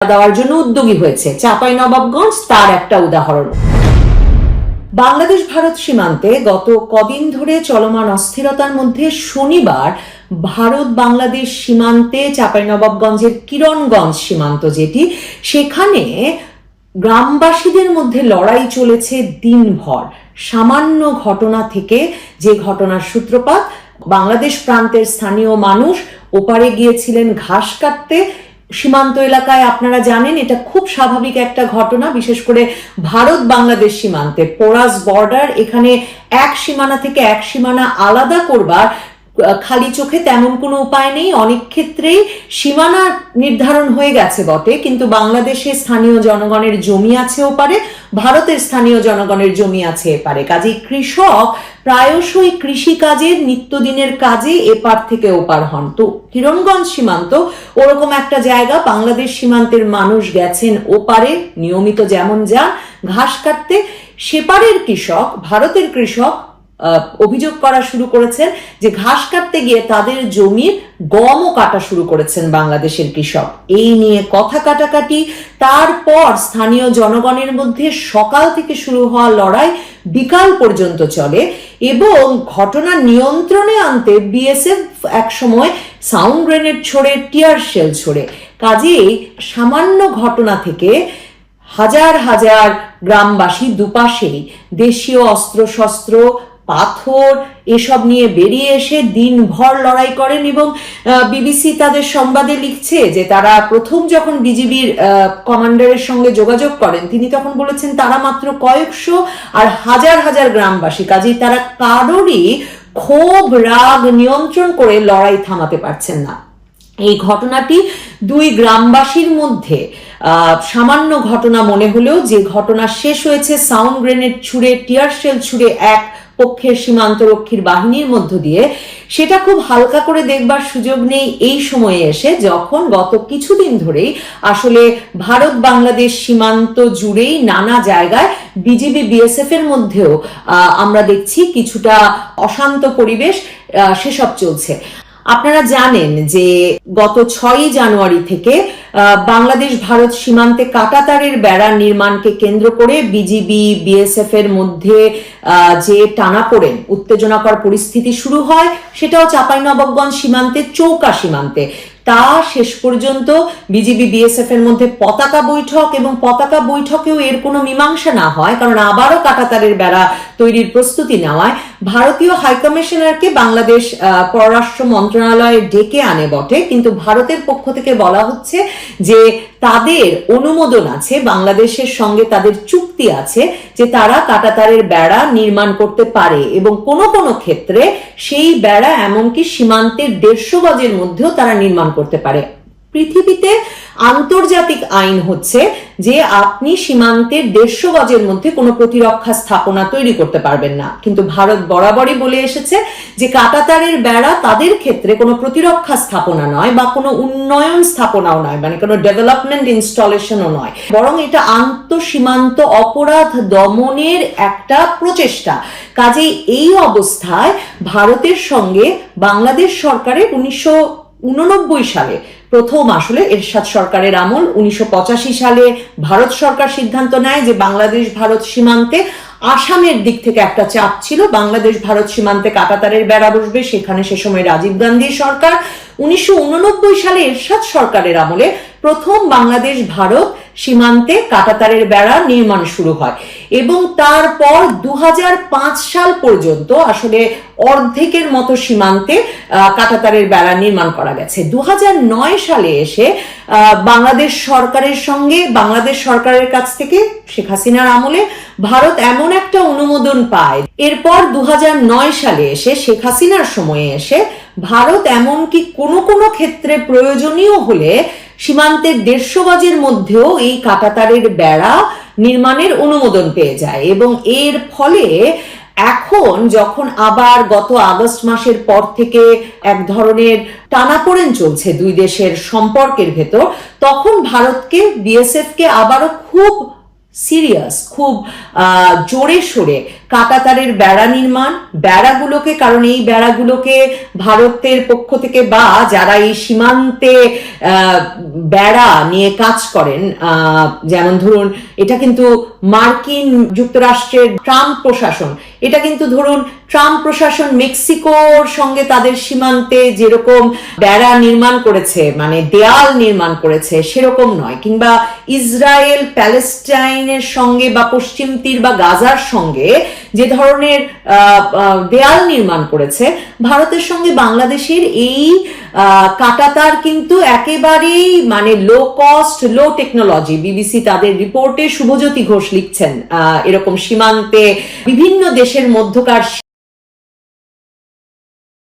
দেওয়ার জন্য উদ্যোগী হয়েছে চাঁপাই নবাবগঞ্জ, তার একটা উদাহরণ। বাংলাদেশ ভারত সীমান্তে গত কদিন ধরে চলমান অস্থিরতার মধ্যে শনিবার ভারত বাংলাদেশ সীমান্তে চাঁপাইনবাবগঞ্জের কিরণগঞ্জ সীমান্ত যেটি, সেখানে গ্রামবাসীদের মধ্যে লড়াই চলেছে দিনভর। সামান্য ঘটনা থেকে যে ঘটনার সূত্রপাত, বাংলাদেশ প্রান্তের স্থানীয় মানুষ ওপারে গিয়েছিলেন ঘাস কাটতে সীমান্ত এলাকায় আপনারা জানেন, এটা খুব স্বাভাবিক একটা ঘটনা, বিশেষ করে ভারত বাংলাদেশ সীমান্তে। পোরাস বর্ডার এখানে এক সীমানা থেকে এক সীমানা আলাদা করবার খালি চোখে তেমন কোনো উপায় নেই। অনেক ক্ষেত্রেই সীমানা নির্ধারণ হয়ে গেছে বটে, কিন্তু বাংলাদেশে স্থানীয় জনগণের জমি আছে ওপারে ভারতের স্থানীয় জনগণের জমি আছে এপারে কাজেই কৃষক প্রায়শই কৃষিকাজের নিত্যদিনের কাজে এপার থেকে ওপার হন। তো কিরণগঞ্জ সীমান্ত, ওরকম একটা জায়গা, বাংলাদেশ সীমান্তের মানুষ গেছেন ওপারে নিয়মিত যেমন যা ঘাস কাটতে। সেপারের কৃষক, ভারতের কৃষক অভিযোগ করা শুরু করেছেন যে ঘাস কাটতে গিয়ে তাদের জমির গমও কাটা শুরু করেছেন বাংলাদেশের কৃষক। এই নিয়ে কথা কাটাকাটি, তারপর স্থানীয় জনগণের মধ্যে সকাল থেকে শুরু হওয়া লড়াই বিকাল পর্যন্ত চলে এবং ঘটনা নিয়ন্ত্রণে আনতে বিএসএফ একসময় সাউন্ড গ্রেনেড ছড়ে, টিয়ার শেল ছড়ে। কাজেই সামান্য ঘটনা থেকে হাজার হাজার গ্রামবাসী দুপাশেই দেশীয় অস্ত্রশস্ত্র পাথর এসব নিয়ে বেরিয়ে এসে দিনভর লড়াই করেন এবং বিবিসি তাদের সংবাদে লিখছে যে তারা প্রথম যখন বিজিবির কমান্ডারের সঙ্গে যোগাযোগ করেন, তিনি তখন বলেছেন তারা মাত্র কয়েকশো আর হাজার হাজার গ্রামবাসী, কাজেই তারা কারোরই ক্ষোভ, রাগ নিয়ন্ত্রণ করে লড়াই থামাতে পারছেন না। এই ঘটনাটি দুই গ্রামবাসীর মধ্যে সামান্য ঘটনা মনে হলেও যে ঘটনা শেষ হয়েছে, সাউন্ড গ্রেনেড ছুড়ে, টিয়ার শেল ছুড়ে এক পক্ষের সীমান্তরক্ষীর বাহিনীর মধ্য দিয়ে। সেটা খুব হালকা করে দেখবার সুযোগ নেই এই সময়ে এসে, যখন গত কিছুদিন ধরেই আসলে ভারত বাংলাদেশ সীমান্ত জুড়েই নানা জায়গায় বিজিবি, বিএসএফ এর মধ্যেও আমরা দেখছি কিছুটা অশান্ত পরিবেশ সেসব চলছে। আপনারা জানেন যে গত ছয়ই জানুয়ারি থেকে বাংলাদেশ ভারত সীমান্তে কাটাতারের বেড়া নির্মাণকে কেন্দ্র করে বিজিবি, বিএসএফ এর মধ্যে যে টানাপোড়েন উত্তেজনাকর পরিস্থিতি শুরু হয়, সেটাও চাঁপাইনবাবগঞ্জ সীমান্তে, চৌকা সীমান্তে। তা শেষ পর্যন্ত বিজিবি, বিএসএফ এর মধ্যে পতাকা বৈঠক এবং পতাকা বৈঠকেও এর কোনো মীমাংসা না হয়, কারণ আবারও কাটাতারের বেড়া তৈরির প্রস্তুতি নেওয়ায় ভারতীয় হাইকমিশনারকে বাংলাদেশ পররাষ্ট্র মন্ত্রণালয়ে ডেকে আনে বটে। কিন্তু ভারতের পক্ষ থেকে বলা হচ্ছে যে তাদের অনুমোদন আছে, বাংলাদেশের সঙ্গে তাদের চুক্তি আছে যে তারা কাটাতারের বেড়া নির্মাণ করতে পারে এবং কোনো কোনো ক্ষেত্রে সেই বেড়া এমনকি সীমান্তের দেড়শো গজের মধ্যেও তারা নির্মাণ করতে পারে। পৃথিবীতে আন্তর্জাতিক আইন হচ্ছে যে আপনি সীমান্তের দেড়শো গজের মধ্যে কোনো প্রতিরক্ষা স্থাপনা তৈরি করতে পারবেন না। কিন্তু ভারত বরাবরই বলে এসেছে যে কাটাতারের বেড়া তাদের ক্ষেত্রে কোনো প্রতিরক্ষা স্থাপনা নয় বা কোনো উন্নয়ন স্থাপনাও নয় মানে কোনো ডেভেলপমেন্ট ইনস্টলেশনও নয়। বরং এটা আন্তঃসীমান্ত অপরাধ দমনের একটা প্রচেষ্টা। কাজেই এই অবস্থায় ভারতের সঙ্গে বাংলাদেশ সরকারের উনিশশো উননব্বই সালে প্রথম আসলে এরশাদ সরকারের আমল। উনিশশো পঁচাশি সালে ভারত সরকার সিদ্ধান্ত নেয় যে বাংলাদেশ ভারত সীমান্তে আসামের দিক থেকে একটা চাপ ছিল। বাংলাদেশ ভারত সীমান্তে কাটাতারের বেড়া বসবে, সেখানে সে সময় রাজীব গান্ধী সরকার। উনিশশো উননব্বই সালে এরশাদ সরকারের আমলে প্রথম বাংলাদেশ ভারত সীমান্তে কাটাতারের বেড়া নির্মাণ শুরু হয়। এবং তারপর দু হাজার পাঁচ সাল পর্যন্ত আসলে অর্ধেকের মতো সীমান্তে কাটাতারের বেড়া নির্মাণ করা গেছে। দু সালে এসে বাংলাদেশ সরকারের সঙ্গে, বাংলাদেশ সরকারের কাছ থেকে শেখ হাসিনার আমলে ভারত এমন একটা অনুমোদন পায়। এরপর দু হাজার নয় সালে এসে শেখ হাসিনার সময়ে এসে ভারত এমনকি কোনো কোনো ক্ষেত্রে প্রয়োজনীয় হলে সীমান্তের দেড়শো গজের মধ্যেও এই কাটাতারের বেড়া নির্মাণের অনুমোদন পেয়ে যায় এবং এর ফলে এখন যখন আবার গত আগস্ট মাসের পর থেকে এক ধরনের টানাপোড়েন চলছে দুই দেশের সম্পর্কের ভেতর, তখন ভারতকে, বিএসএফ কে আবারও খুব সিরিয়াস খুব জোরে সোরে কাটাতারের বেড়া নির্মাণ। বেড়াগুলোকে, কারণ এই বেড়াগুলোকে ভারতের পক্ষ থেকে বা যারা এই সীমান্তে বেড়া নিয়ে কাজ করেন যেমন ধরুন, এটা কিন্তু মার্কিন যুক্তরাষ্ট্রের ট্রাম্প প্রশাসন। এটা কিন্তু ধরুন, ট্রাম্প প্রশাসন মেক্সিকোর সঙ্গে তাদের সীমান্তে যেরকম বেড়া নির্মাণ করেছে মানে দেয়াল নির্মাণ করেছে, সেরকম নয়। কিংবা ইসরায়েল প্যালেস্টাইনের সঙ্গে বা পশ্চিম তীর বা গাজার সঙ্গে যে ধরনের দেয়াল নির্মাণ করেছে, ভারতের সঙ্গে বাংলাদেশের এই কাটাতার কিন্তু একেবারেই মানে low cost low technology BBC তাদের রিপোর্টে শুভজ্যোতি ঘোষ লিখছেন এরকম সীমান্তে বিভিন্ন দেশের মধ্যকার